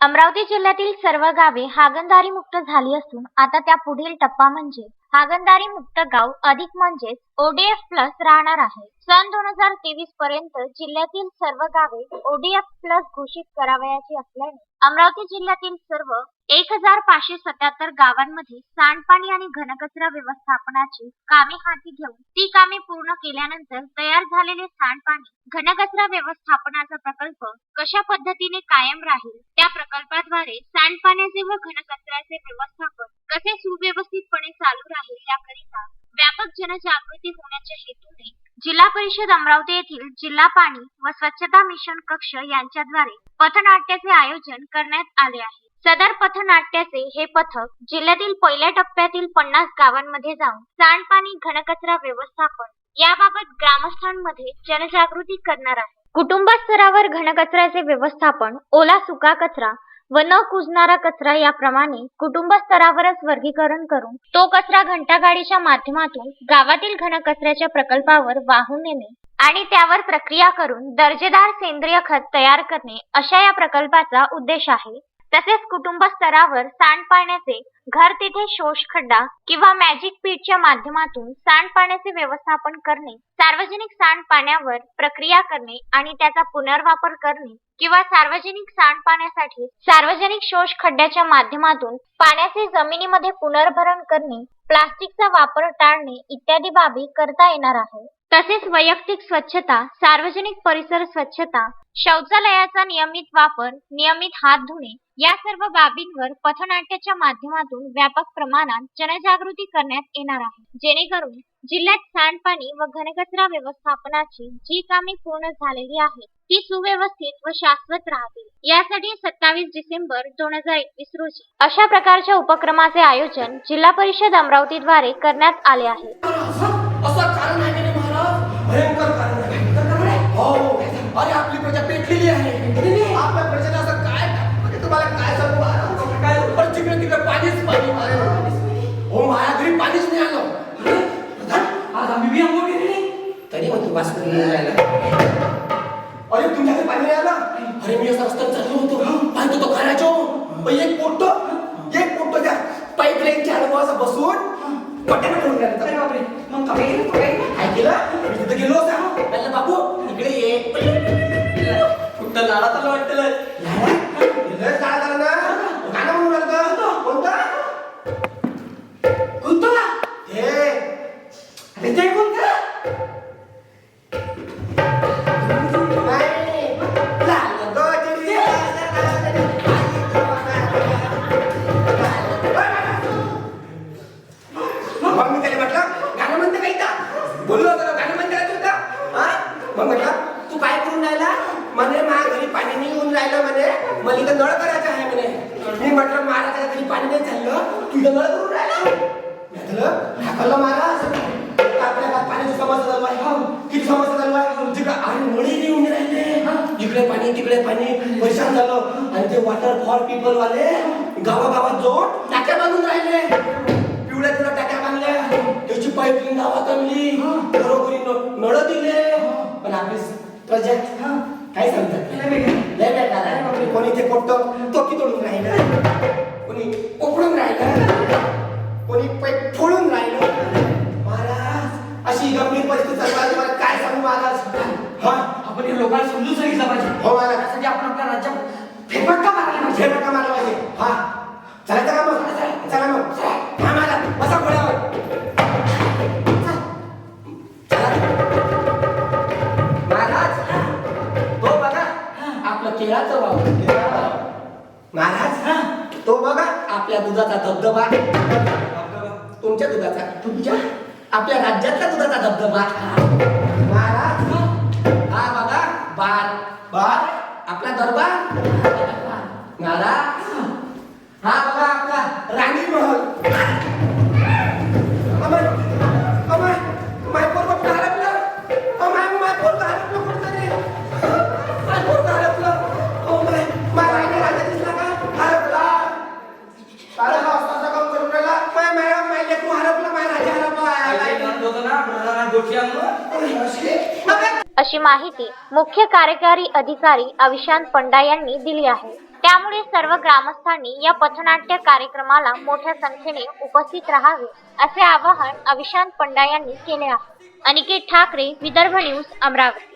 अमरावती जिल्ह्यातील सर्व गावे हागणदारी मुक्त झाली असून आता त्या पुढील टप्पा म्हणजे हागणदारी मुक्त गाव अधिक म्हणजेच ओडीएफ प्लस राहणार आहे. सन दोन हजार तेवीस पर्यंत जिल्ह्यातील सर्व गावे ओडीएफ प्लस घोषित करावयाची असल्याने अमरावती जिल्ह्यातील सर्व एक हजार पाचशे सत्याहत्तर गावांमध्ये सांडपाणी आणि घनकचरा व्यवस्थापनाची कामे हाती घेऊन ती कामे पूर्ण केल्यानंतर तयार झालेले सांडपाणी घनकचरा व्यवस्थापनाचा प्रकल्प कशा पद्धतीने कायम राहील त्या प्रकल्पाद्वारे सांडपाण्याचे व घनकचऱ्याचे व्यवस्थापन कसे सुव्यवस्थितपणे चालू राहील याकरिता व्यापक जनजागृती होण्याच्या हेतूने जिल्हा परिषद अमरावती येथील जिल्हा पाणी व स्वच्छता मिशन कक्ष यांच्याद्वारे पथनाट्याचे आयोजन करण्यात आले आहे. सदर पथनाट्याचे हे पथक जिल्ह्यातील पहिल्या टप्प्यातील पन्नास गावांमध्ये जाऊन सांडपाणी घनकचरा व्यवस्थापन याबाबत ग्रामस्थांमध्ये जनजागृती करणार आहे. कुटुंब स्तरावर घनकचऱ्याचे व्यवस्थापन ओला सुका कचरा व न कुजणारा कचरा याप्रमाणे कुटुंब स्तरावरच वर्गीकरण करून तो कचरा घंटागाडीच्या माध्यमातून गावातील घनकचऱ्याच्या प्रकल्पावर वाहून नेणे आणि त्यावर प्रक्रिया करून दर्जेदार सेंद्रिय खत तयार करणे अशा या प्रकल्पाचा उद्देश आहे. तसेच कुटुंब स्तरावर सांडपाण्याचे घर तिथे शोष खड्डा किंवा मॅजिक पीटच्या माध्यमातून सांडपाण्याचे व्यवस्थापन करणे सार्वजनिक सांडपाण्यावर प्रक्रिया करणे आणि त्याचा पुनर्वापर करणे किंवा सार्वजनिक सांडपाण्यासाठी सार्वजनिक शोष खड्ड्याच्या माध्यमातून पाण्याचे जमिनीमध्ये पुनर्भरण करणे प्लास्टिकचा वापर टाळणे इत्यादी बाबी करता येणार आहे. तसेच वैयक्तिक स्वच्छता सार्वजनिक परिसर स्वच्छता शौचालयाचा नियमित वापर नियमित हात धुणे या सर्व बाबींवर पथनाट्याच्या माध्यमातून व्यापक प्रमाणात जनजागृती करण्यात येणार आहे. जेणेकरून जिल्ह्यात सांडपाणी व घनकचरा व्यवस्थापनाची जी कामे पूर्ण झालेली आहेत ती सुव्यवस्थित व शाश्वत राहतील. यासाठी सत्तावीस डिसेंबर दोन हजार एकवीस रोजी अशा प्रकारच्या उपक्रमाचे आयोजन जिल्हा परिषद अमरावतीद्वारे करण्यात आले आहे. असं कारण आहे की नाही महाराज भयंकर कारण आहे हो अरे आपली प्रजा पेटलेली आहे आपल्या प्रजेला असं काय म्हणजे तुम्हाला काय सांगू महाराज काय पण तिकडे तिकडे पाणीच पाणी हो। माझ्या घरी पाणीच नाही आलं आज आम्ही बी आंघोळ केली नाही तरी तू वास करून नाही राहिला अरे तुमच्या घरी पाणी नाही आलं अरे मी असं रस्त्यात चाललो होतो पाहतो तो खाण्याचो एक पोट एक पोट त्या पाईपलाईनच्या अनुभव असं बसून। पट्ट्यानं करून अरे बापरे मग काय मग मी त्याला म्हटलं गाणं म्हणते काही का बोललो होतो गाणं म्हणते तू का हा? मग म्हटलं तू काय करून राहिला? म्हणे माझ्या घरी पाणी नाही येऊन राहिलं म्हणे. मला इथं नळ करायचं आहे म्हणे. मी म्हटलं महाराजाच्या घरी पाणी नाही झालं. तू इथं नळ करून राहिला? ढाकलं हाकललं महाराज आपल्या पाण्याची समस्या चालू आहे. किती समस्या चालू आहे? तिकडे आणि नळी येऊन राहिले. इकडे पाणी तिकडे पाणी. परेशान झालं. आणि ते वॉटर पीपल वाले गावागावात जाऊन टाक्या बांधून राहिले. पिवळ्या तुला पाईपलाईन गावात आणली घरोघरी नळ दिले पण आपले प्रोजेक्ट काय सांगतात लय बेकार. कोणी ते पोटतं तो की तोडून राहिलं. कोणी उकडून राहिलं. कोणी पैप फोडून राहिलं. महाराज अशी गंभीर परिस्थिती चालू तुम्हाला काय सांगू महाराज? हा. आपण हे लोकांना समजून सांगितलं पाहिजे. हो महाराज. त्यासाठी आपण आपल्या राज्यात फेरफटका मारला नका मारला पाहिजे. हा. चालायचं का मग? चला मग. आपलं केळाचं महाराज हा तो बघा आपल्या दुधाचा धबधबा. तुमच्या दुधाचा तुमच्या? आपल्या राज्यातल्या दुधाचा धबधबा. महाराज हा बघा बार बार आपला दरबार. महाराज हा बघा आपला राणी महल अशी माहिती मुख्य कार्यकारी अधिकारी अविशांत पंडा यांनी दिली आहे. त्यामुळे सर्व ग्रामस्थांनी या पथनाट्य कार्यक्रमाला मोठ्या संख्येने उपस्थित राहावे असे आवाहन अविशांत पंडा यांनी केले आहे. अनिकेत ठाकरे विदर्भ न्यूज अमरावती.